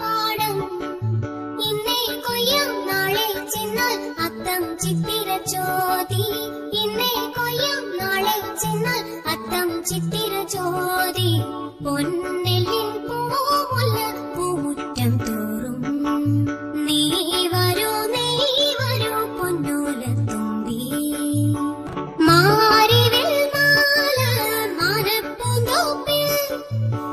പാടം. ഇന്നേ ചോതി. ഇന്നേ കൊയ്യാം 右边。